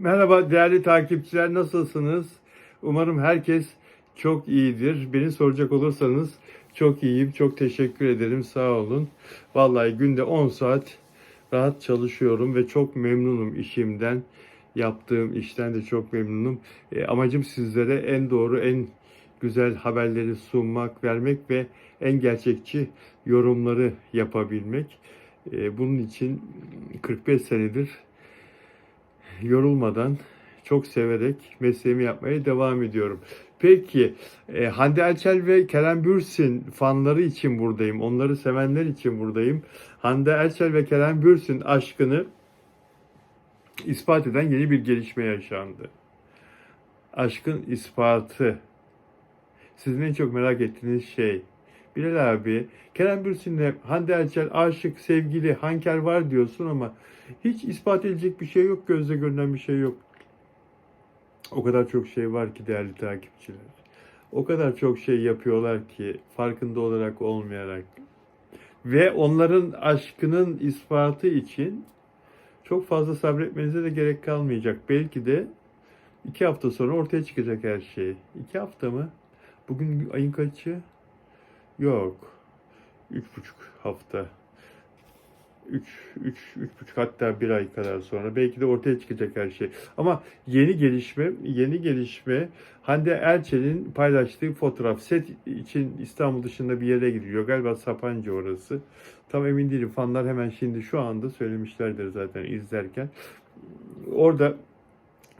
Merhaba değerli takipçiler nasılsınız? Umarım herkes çok iyidir. Beni soracak olursanız çok iyiyim. Çok teşekkür ederim. Sağ olun. Vallahi günde 10 saat rahat çalışıyorum ve çok memnunum işimden. Yaptığım işten de çok memnunum. E, amacım sizlere en doğru, en güzel haberleri sunmak, vermek ve en gerçekçi yorumları yapabilmek. E, bunun için 45 senedir yorulmadan, çok severek mesleğimi yapmaya devam ediyorum. Peki, e, Hande Erçel ve Kerem Bürsin fanları için buradayım. Onları sevenler için buradayım. Hande Erçel ve Kerem Bürsin aşkını ispat eden yeni bir gelişme yaşandı. Aşkın ispatı. Sizin en çok merak ettiğiniz şey. Bilal abi, Kerem Bürsin'le Hande Erçel aşık, sevgili, hanker var diyorsun ama hiç ispat edilecek bir şey yok, gözle görünen bir şey yok. O kadar çok şey var ki değerli takipçiler. O kadar çok şey yapıyorlar ki farkında olarak olmayarak. Ve onların aşkının ispatı için çok fazla sabretmenize de gerek kalmayacak. Belki de iki hafta sonra ortaya çıkacak her şey. İki hafta mı? Bugün ayın kaçı? Yok. Üç buçuk hafta. Üç, üç, üç buçuk hatta bir ay kadar sonra belki de ortaya çıkacak her şey. Ama yeni gelişme, yeni gelişme Hande Erçel'in paylaştığı fotoğraf set için İstanbul dışında bir yere gidiyor. Galiba Sapanca orası. Tam emin değilim. Fanlar hemen şimdi şu anda söylemişlerdir zaten izlerken. Orada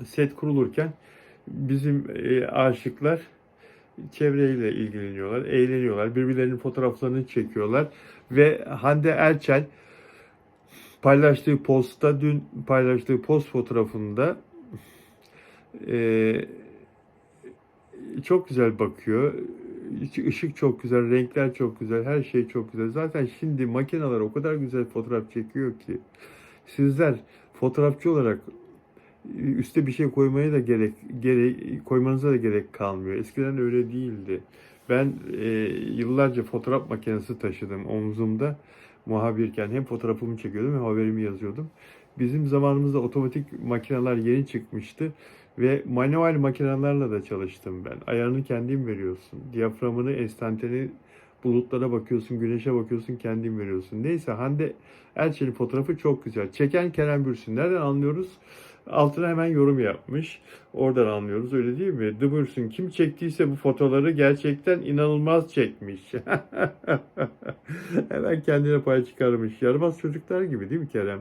set kurulurken bizim e, aşıklar çevreyle ilgileniyorlar, eğleniyorlar, birbirlerinin fotoğraflarını çekiyorlar ve Hande Erçel paylaştığı postta dün paylaştığı post fotoğrafında e, çok güzel bakıyor. Işık çok güzel, renkler çok güzel, her şey çok güzel. Zaten şimdi makineler o kadar güzel fotoğraf çekiyor ki sizler fotoğrafçı olarak üste bir şey koymaya da gerek, gerek koymanıza da gerek kalmıyor. Eskiden öyle değildi. Ben e, yıllarca fotoğraf makinesi taşıdım omzumda muhabirken hem fotoğrafımı çekiyordum hem haberimi yazıyordum. Bizim zamanımızda otomatik makineler yeni çıkmıştı ve manuel makinelerle de çalıştım ben. Ayarını kendin veriyorsun. Diyaframını, enstantane bulutlara bakıyorsun, güneşe bakıyorsun, kendin veriyorsun. Neyse Hande Erçel'in fotoğrafı çok güzel. Çeken Kerem Bürsin. Nereden anlıyoruz? Altına hemen yorum yapmış. Oradan anlıyoruz öyle değil mi? The Bürsin kim çektiyse bu fotoğrafları gerçekten inanılmaz çekmiş. hemen kendine pay çıkarmış. Yaramaz çocuklar gibi değil mi Kerem?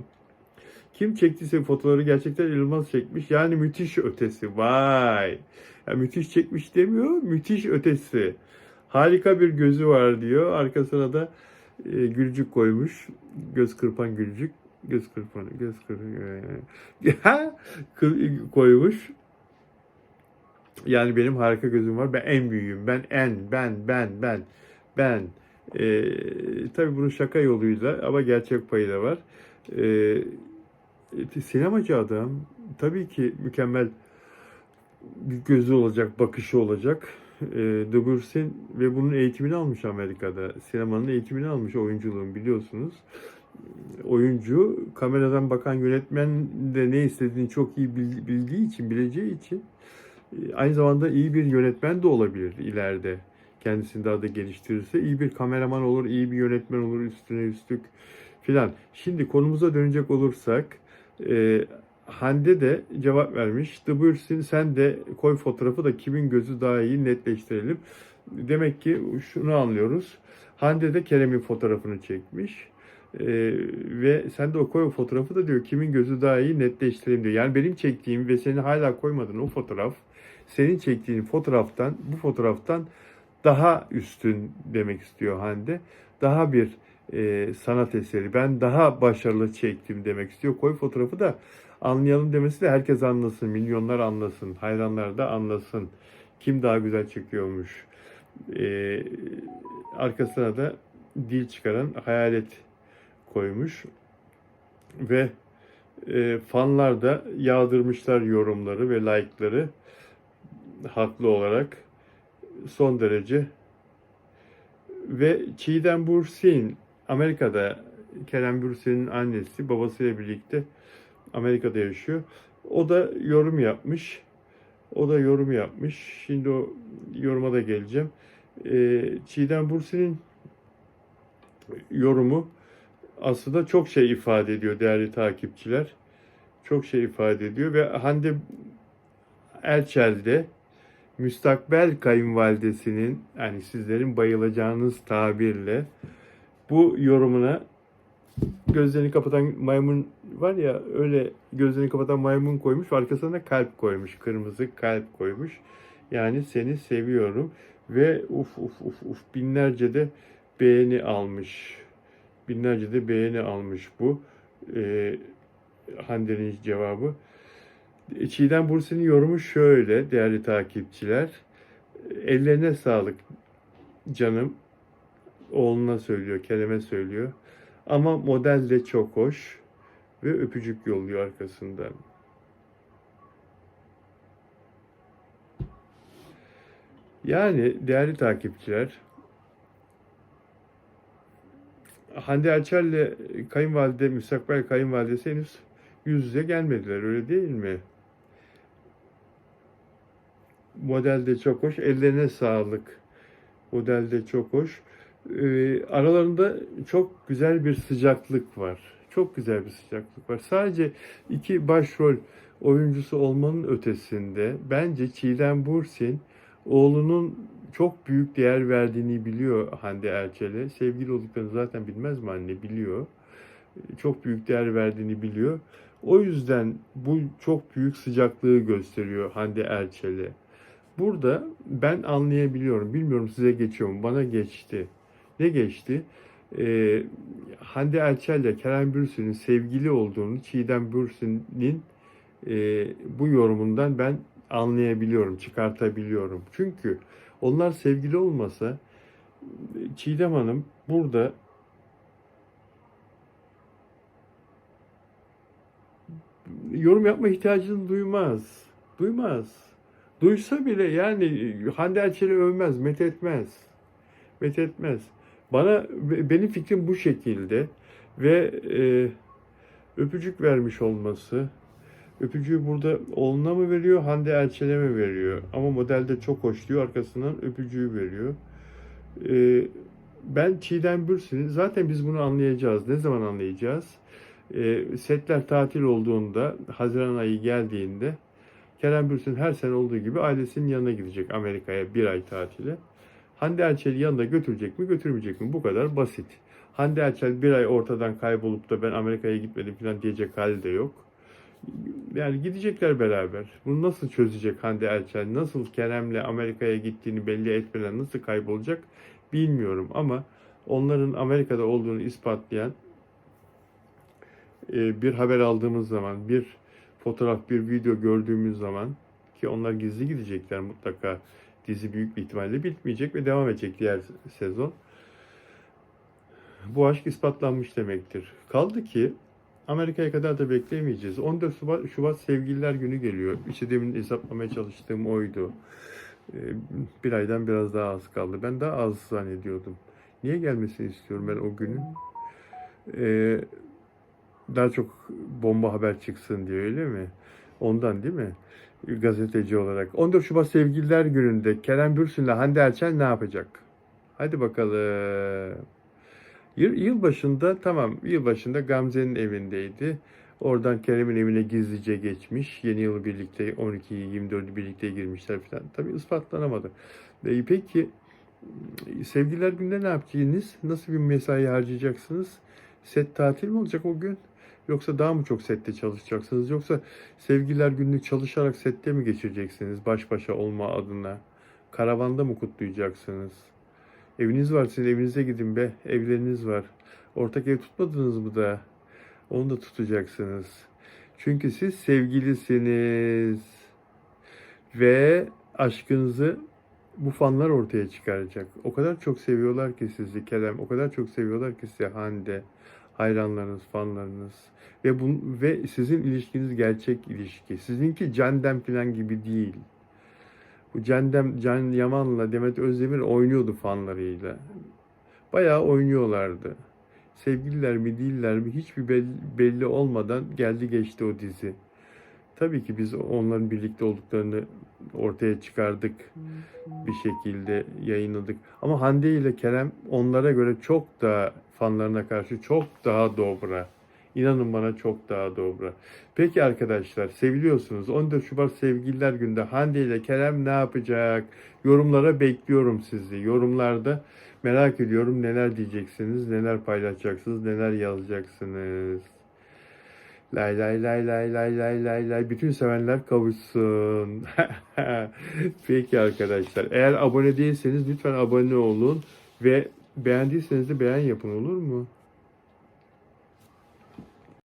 Kim çektiyse fotoğrafları gerçekten inanılmaz çekmiş. Yani müthiş ötesi. Vay. Ya müthiş çekmiş demiyor, müthiş ötesi. Harika bir gözü var diyor. Arkasına da e, gülcük koymuş. Göz kırpan gülcük. Göz kırpan, göz kırpan e, koymuş. Yani benim harika gözüm var. Ben en büyüğüm. Ben en, ben, ben, ben, ben. E, tabii bunun şaka yoluyla ama gerçek payı da var. E, sinemacı adam. Tabii ki mükemmel bir gözü olacak, bakışı olacak. E, De Bursin ve bunun eğitimini almış Amerika'da. Sinemanın eğitimini almış oyunculuğun biliyorsunuz. Oyuncu kameradan bakan yönetmen de ne istediğini çok iyi bildiği için, bileceği için e, aynı zamanda iyi bir yönetmen de olabilir ileride. Kendisini daha da geliştirirse iyi bir kameraman olur, iyi bir yönetmen olur üstüne üstlük filan. Şimdi konumuza dönecek olursak e, Hande de cevap vermiş. The Bürsin sen de koy fotoğrafı da kimin gözü daha iyi netleştirelim. Demek ki şunu anlıyoruz. Hande de Kerem'in fotoğrafını çekmiş. Ee, ve sen de o koy o fotoğrafı da diyor kimin gözü daha iyi netleştirelim diyor. Yani benim çektiğim ve seni hala koymadığın o fotoğraf senin çektiğin fotoğraftan bu fotoğraftan daha üstün demek istiyor Hande. Daha bir e, sanat eseri. Ben daha başarılı çektim demek istiyor. Koy fotoğrafı da anlayalım demesi de herkes anlasın, milyonlar anlasın, hayranlar da anlasın. Kim daha güzel çekiyormuş. Ee, arkasına da dil çıkaran hayalet koymuş. Ve e, fanlar da yağdırmışlar yorumları ve like'ları haklı olarak son derece ve Çiğdem Bursin Amerika'da Kerem Bürsin'in annesi babasıyla birlikte Amerika'da yaşıyor. O da yorum yapmış. O da yorum yapmış. Şimdi o yoruma da geleceğim. Ee, Çiğdem Bursi'nin yorumu aslında çok şey ifade ediyor değerli takipçiler. Çok şey ifade ediyor ve Hande Erçel'de müstakbel kayınvalidesinin yani sizlerin bayılacağınız tabirle bu yorumuna gözlerini kapatan maymun var ya öyle gözlerini kapatan maymun koymuş arkasına da kalp koymuş kırmızı kalp koymuş yani seni seviyorum ve uf uf uf uf binlerce de beğeni almış binlerce de beğeni almış bu ee, Hande'nin cevabı Çiğdem Bursi'nin yorumu şöyle değerli takipçiler. Ellerine sağlık canım. Oğluna söylüyor, kelime söylüyor. Ama model de çok hoş ve öpücük yolluyor arkasından. Yani değerli takipçiler, Hande Erçel'le kayınvalide, müstakbel kayınvalidesi henüz yüz yüze gelmediler öyle değil mi? Model de çok hoş. Ellerine sağlık. Model de çok hoş. Ee, aralarında çok güzel bir sıcaklık var. Çok güzel bir sıcaklık var. Sadece iki başrol oyuncusu olmanın ötesinde bence Çiğdem Bursin oğlunun çok büyük değer verdiğini biliyor Hande Erçel'e. Sevgili olduklarını zaten bilmez mi anne? Biliyor. Çok büyük değer verdiğini biliyor. O yüzden bu çok büyük sıcaklığı gösteriyor Hande Erçel'e. Burada ben anlayabiliyorum. Bilmiyorum size geçiyor mu? Bana geçti. Ne geçti? Ee, Hande Erçel ile Kerem Bürsin'in sevgili olduğunu Çiğdem Bürsin'in e, bu yorumundan ben anlayabiliyorum, çıkartabiliyorum. Çünkü onlar sevgili olmasa Çiğdem Hanım burada yorum yapma ihtiyacını duymaz. Duymaz. Duysa bile yani Hande Erçel'i övmez, met etmez. Met etmez. Bana benim fikrim bu şekilde ve e, öpücük vermiş olması. Öpücüğü burada oğluna mı veriyor, Hande Erçel'e mi veriyor? Ama modelde çok hoş diyor, arkasından öpücüğü veriyor. E, ben Çiğdem Bürsin'i, zaten biz bunu anlayacağız. Ne zaman anlayacağız? E, setler tatil olduğunda, Haziran ayı geldiğinde Kerem Bürsin her sene olduğu gibi ailesinin yanına gidecek Amerika'ya bir ay tatile. Hande Erçel'i yanında götürecek mi götürmeyecek mi? Bu kadar basit. Hande Erçel bir ay ortadan kaybolup da ben Amerika'ya gitmedim falan diyecek hali de yok. Yani gidecekler beraber. Bunu nasıl çözecek Hande Erçel? Nasıl Kerem'le Amerika'ya gittiğini belli etmeden nasıl kaybolacak bilmiyorum ama onların Amerika'da olduğunu ispatlayan e, bir haber aldığımız zaman, bir fotoğraf, bir video gördüğümüz zaman ki onlar gizli gidecekler mutlaka dizi büyük bir ihtimalle bitmeyecek ve devam edecek diğer sezon. Bu aşk ispatlanmış demektir. Kaldı ki Amerika'ya kadar da beklemeyeceğiz. 14 Şubat, Şubat Sevgililer Günü geliyor. İşte demin hesaplamaya çalıştığım oydu. Ee, Bir aydan biraz daha az kaldı. Ben daha az zannediyordum. Niye gelmesini istiyorum ben o günün? Ee, daha çok bomba haber çıksın diye öyle mi? Ondan değil mi? Gazeteci olarak. 14 Şubat Sevgililer Günü'nde Kerem Bürsin'le Hande Erçel ne yapacak? Hadi bakalım. Yıl, yılbaşında tamam yılbaşında Gamze'nin evindeydi. Oradan Kerem'in evine gizlice geçmiş. Yeni yılı birlikte 12'yi 24'ü birlikte girmişler falan. Tabii ispatlanamadı. E, peki sevgililer günde ne yapacaksınız? Nasıl bir mesai harcayacaksınız? Set tatil mi olacak o gün? Yoksa daha mı çok sette çalışacaksınız? Yoksa sevgililer günlük çalışarak sette mi geçireceksiniz baş başa olma adına? Karavanda mı kutlayacaksınız? Eviniz var sizin evinize gidin be. Evleriniz var. Ortak ev tutmadınız mı da? Onu da tutacaksınız. Çünkü siz sevgilisiniz. Ve aşkınızı bu fanlar ortaya çıkaracak. O kadar çok seviyorlar ki sizi Kerem. O kadar çok seviyorlar ki sizi Hande. Hayranlarınız, fanlarınız. Ve, bu, ve sizin ilişkiniz gerçek ilişki. Sizinki Candem falan gibi değil. Bu Candem, Can Yaman'la Demet Özdemir oynuyordu fanlarıyla. Bayağı oynuyorlardı. Sevgililer mi değiller mi hiçbir belli, belli olmadan geldi geçti o dizi. Tabii ki biz onların birlikte olduklarını ortaya çıkardık. Bir şekilde yayınladık. Ama Hande ile Kerem onlara göre çok daha fanlarına karşı çok daha dobra. İnanın bana çok daha dobra. Peki arkadaşlar seviliyorsunuz. 14 Şubat Sevgililer Günü'nde Hande ile Kerem ne yapacak? Yorumlara bekliyorum sizi. Yorumlarda merak ediyorum neler diyeceksiniz, neler paylaşacaksınız, neler yazacaksınız. Lay lay lay lay lay lay lay lay. Bütün sevenler kavuşsun. Peki arkadaşlar. Eğer abone değilseniz lütfen abone olun. Ve beğendiyseniz de beğen yapın olur mu?